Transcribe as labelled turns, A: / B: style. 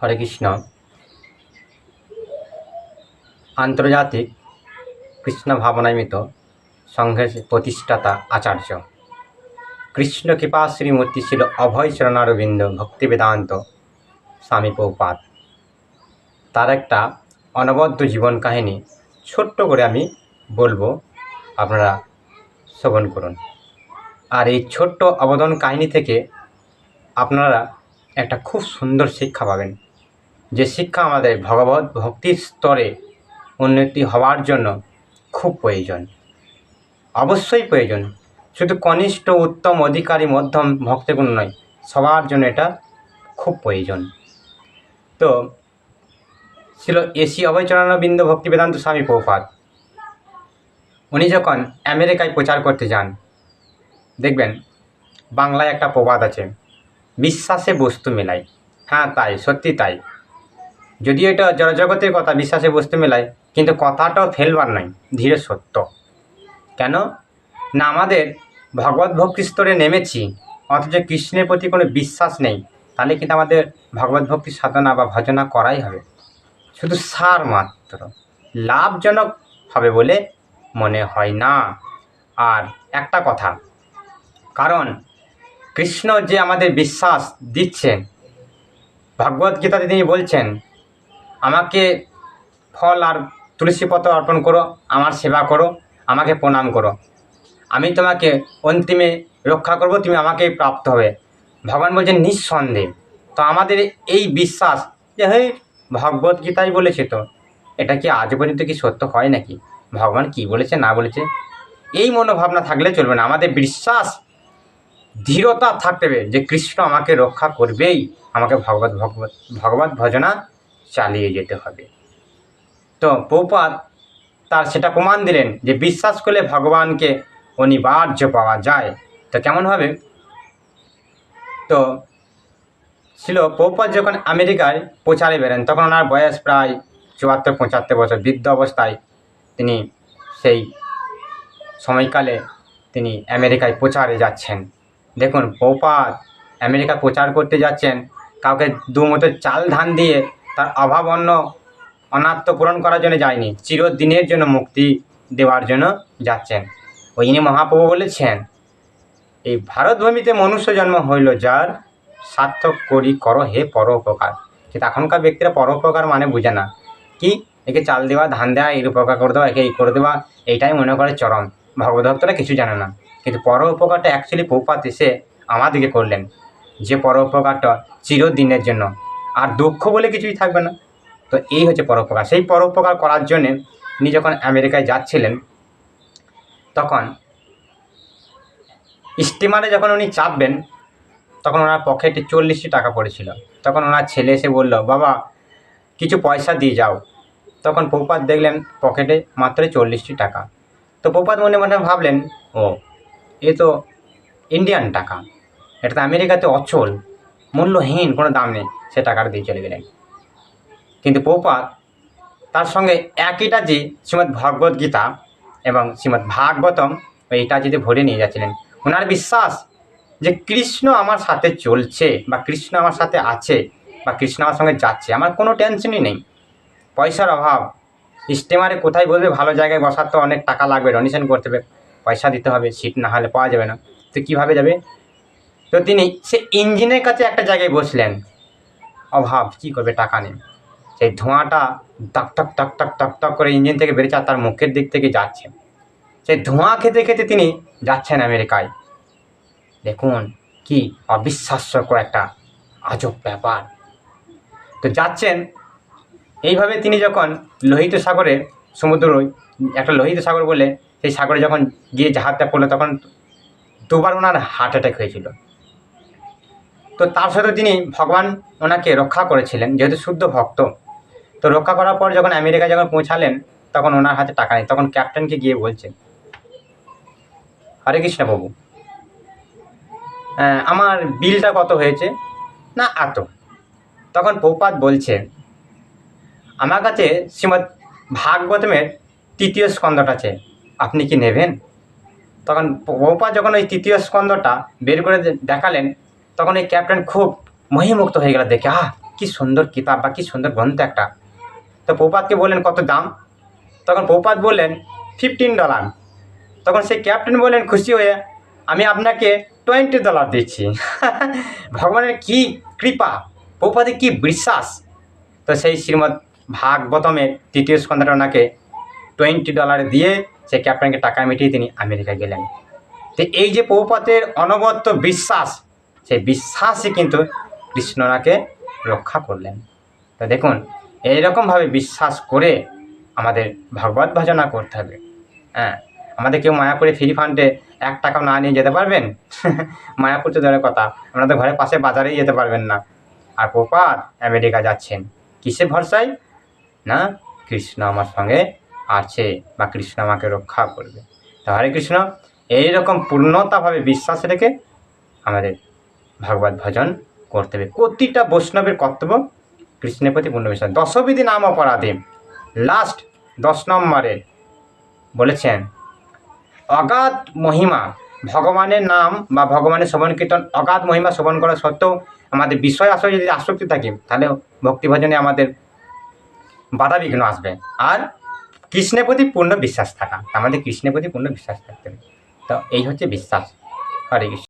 A: হরে কৃষ্ণ। আন্তর্জাতিক কৃষ্ণ ভাবনামিত সংঘের প্রতিষ্ঠাতা আচার্য। কৃষ্ণ কৃপা শ্রীমূর্তি ছিল অভয় চরণারবিন্দ ভক্তি বেদান্ত স্বামী পৌপাত তার একটা অনবদ্য জীবন কাহিনী ছোট্ট করে আমি বলব, আপনারা শ্রবণ করুন। আর এই ছোট্ট অবদান কাহিনী থেকে আপনারা একটা খুব সুন্দর শিক্ষা পাবেন। যে শিক্ষা আমাদের ভগবত ভক্তির স্তরে উন্নতি হওয়ার জন্য খুব প্রয়োজন। অবশ্যই প্রয়োজন। শুধু কনিষ্ঠ, উত্তম, অধিকারী, মধ্যম, ভক্তগুণ নয়, সবার জন্য এটা খুব প্রয়োজন। তো, ছিল এসি অভয়চরণবিন্দ ভক্তি বেদান্ত স্বামী প্রপাত উনি যখন আমেরিকায় প্রচার করতে যান, দেখবেন বাংলায় একটা প্রবাদ আছে, বিশ্বাসে বস্তু মেলাই। হ্যাঁ তাই, সত্যি তাই। যদিও এটা জড়জগতের কথা বিশ্বাসে বস্তু মেলায়, কিন্তু কথাটাও ফেলবার নয়, ধীরে সত্য। কেন? না আমাদের ভগবত ভক্তি স্তরে নেমেছি, অথচ কৃষ্ণের প্রতি কোনো বিশ্বাস নেই, তাহলে কিন্তু আমাদের ভগবত ভক্তি সাধনা বা ভজনা করাই হবে। শুধু সার মাত্র, লাভজনক হবে বলে মনে হয় না। আর একটা কথা, কারণ কৃষ্ণ যে আমাদের বিশ্বাস দিচ্ছেন, ভগবত গীতাতে তিনি বলছেন আমাকে ফল আর তুলসী পত্র অর্পণ করো, আমার সেবা করো, আমাকে প্রণাম করো। আমি তোমাকে অন্তিমে রক্ষা করব, তুমি আমাকেই প্রাপ্ত হবে। ভগবান বলছেন, নিঃসন্দেহ। তো আমাদের এই বিশ্বাস যে হে ভগবত গীতাই বলেছে তো, এটা কি আজ পর্যন্ত কি সত্য হয় নাকি? ভগবান কি বলেছে, না বলেছে? এই মনোভাবনা থাকলে চলবে না। আমাদের বিশ্বাস দৃঢ়তা থাকতে হবে যে, কৃষ্ণ আমাকে রক্ষা করবেই। আমাকে ভগবত ভগবত ভগবত ভজনা চালিয়ে যেতে হবে। তো পৌপাত তার সেটা প্রমাণ দিলেন যে বিশ্বাস করলে ভগবানকে অনিবার্য পাওয়া যায়। তো কেমন হবে? তো ছিল পৌপাত যখন আমেরিকায় প্রচারে বেরেন তখন ওনার বয়স প্রায় চুয়াত্তর, পঁচাত্তর বছর বৃদ্ধ অবস্থায় তিনি সেই সময়কালে তিনি আমেরিকায় প্রচারে যাচ্ছেন। দেখুন পৌপাত আমেরিকা প্রচার করতে যাচ্ছেন, কাউকে দু মতো চাল ধান দিয়ে তার অভাব অন্য অনাত্ম পূরণ করার জন্য যায়নি। চিরদিনের জন্য মুক্তি দেওয়ার জন্য যাচ্ছেন। ওই ইনি মহাপ্রভু বলেছেন, এই ভারতভূমিতে মনুষ্য জন্ম হইল যার সার্থক করি কর হে পরোপকার। কিন্তু এখনকার ব্যক্তিরা পরোপকার মানে বুঝে না। কি? একে চাল দেওয়া, ধান দেওয়া এর উপকার করে দেওয়া, একে এই করে দেওয়া, এইটাই মনে করে চরম। ভগবদত্তরা কিছু জানে না। কিন্তু পর উপকারটা অ্যাকচুয়ালি পৌপাত এসে আমাদেরকে করলেন। যে পর উপকারটা চিরদিনের জন্য আর দুঃখ বলে কিছুই থাকবে না। তো এই হচ্ছে পরোপকার। সেই পরোপকার করার জন্যে উনি যখন আমেরিকায় যাচ্ছিলেন, তখন স্টিমারে যখন উনি চাপবেন, তখন ওনার পকেটে চল্লিশটি টাকা পড়েছিল। তখন ওনার ছেলে এসে বলল, বাবা, কিছু পয়সা দিয়ে যাও। তখন পৌপাত দেখলেন পকেটে মাত্র চল্লিশটি টাকা। তো পৌপাত মনে মনে ভাবলেন, ও, এ তো ইন্ডিয়ান টাকা। এটা তো আমেরিকাতে অচল। মূল্যহীন, কোনো দাম নেই। সে টাকাটা দিয়ে চলে গেলেন। কিন্তু পৌপাত তার সঙ্গে একইটা যে শ্রীমদ্ ভগবদ গীতা এবং শ্রীমদ্ ভাগবতম, এইটা যদি ভরে নিয়ে যাচ্ছিলেন, ওনার বিশ্বাস যে কৃষ্ণ আমার সাথে চলছে বা কৃষ্ণ আমার সাথে আছে বা কৃষ্ণ আমার সঙ্গে যাচ্ছে, আমার কোনো টেনশনই নেই। পয়সার অভাব। স্টিমারে কোথায় বলবে ভালো জায়গায় বসার তো অনেক টাকা লাগবে ডোনেশন করতে হবে, পয়সা দিতে হবে সিট না হলে পাওয়া যাবে না। তো কীভাবে যাবে? তো তিনি সে ইঞ্জিনের কাছে একটা জায়গায় বসলেন। অভাব, কী করবে টাকা নেই। সেই ধোঁয়াটা টক টক টক টক টক টক করে ইঞ্জিন থেকে বেরিয়েছে আর তার মুখের দিক থেকে যাচ্ছে। সেই ধোঁয়া খেতে খেতে তিনি যাচ্ছেন আমেরিকায়। দেখুন কি অবিশ্বাস্যকর একটা আজব ব্যাপার। তো যাচ্ছেন, এইভাবে তিনি যখন লোহিত সাগরে, সমুদ্র, একটা লোহিত সাগর বলে সেই সাগরে যখন গিয়ে জাহাজটা পড়ল, তখন দুবার ওনার হার্ট অ্যাটাক হয়েছিল। তো তার সাথে তিনি ভগবান ওনাকে রক্ষা করেছিলেন, যেহেতু শুদ্ধ ভক্ত। তো রক্ষা করার পর যখন আমেরিকা যখন পৌঁছালেন, তখন ওনার হাতে টাকা নেই, তখন ক্যাপ্টেনকে গিয়ে বলছেন, হরে কৃষ্ণ বাবু আমার বিলটা কত হয়েছে? না, এত। তখন পৌপাত বলছে, আমার কাছে শ্রীমৎ ভাগবতমের তৃতীয় স্কন্ধটা আছে, আপনি কি নেবেন? তখন পৌপাত যখন ওই তৃতীয় স্কন্ধটা বের করে দেখালেন তখন এই ক্যাপ্টেন খুব মহিমুক্ত হয়ে গেল দেখে, আহ, কি সুন্দর কিতাব বা কি সুন্দর গ্রন্থ একটা। তো পৌপাতকে বললেন, কত দাম? তখন পৌপাত বললেন, ফিফটিন ডলার। তখন সেই ক্যাপ্টেন বললেন, খুশি হয়ে আমি আপনাকে টোয়েন্টি ডলার দিচ্ছি। ভগবানের কি কৃপা পৌপাতে কি বিশ্বাস? তো সেই শ্রীমৎ ভাগবতমের তৃতীয় স্কন্ধটা ওনাকে টোয়েন্টি ডলার দিয়ে সেই ক্যাপ্টেনকে টাকা মিটিয়ে তিনি আমেরিকা গেলেন। তো এই যে পৌপাতের অনবদ্য বিশ্বাস সেই বিশ্বাসই কিন্তু কৃষ্ণনাকে রক্ষা করলেন। তো দেখুন, এইরকমভাবে বিশ্বাস করে আমাদের ভগবত ভজনা করতে হবে। হ্যাঁ আমাদের কেউ মায়াপুরে ফ্রি ফান্ডে এক টাকাও না নিয়ে যেতে পারবেন? মায়াপুর তো দূরের কথা আপনাদের ঘরের পাশে বাজারেই যেতে পারবেন না। আর পোপার আমেরিকা যাচ্ছেন কিসে ভরসায়? না, কৃষ্ণ আমার সঙ্গে আছে বা কৃষ্ণ আমাকে রক্ষা করবে। তো হরে কৃষ্ণ, এইরকম পূর্ণতাভাবে বিশ্বাস রেখে আমাদের ভাগবত ভজন করতে হবে। প্রতিটা বৈষ্ণবের কর্তব্য কৃষ্ণের প্রতি পূর্ণ বিশ্বাস। দশবিধি নাম অপরাধী। লাস্ট দশ নম্বরে বলেছেন, অগাধ মহিমা, ভগবানের নাম বা ভগবানের শ্রবণ কীর্তন, অগাধ মহিমা শ্রবণ করা সত্ত্বেও আমাদের বিষয় আসলে যদি আসক্তি থাকে, তাহলে ভক্তি ভজনে আমাদের বাধা বিঘ্ন আসবে। আর কৃষ্ণের প্রতি পূর্ণ বিশ্বাস থাকা, আমাদের কৃষ্ণের প্রতি পূর্ণ বিশ্বাস থাকতে হবে। তো এই হচ্ছে বিশ্বাস। হরে কৃষ্ণ।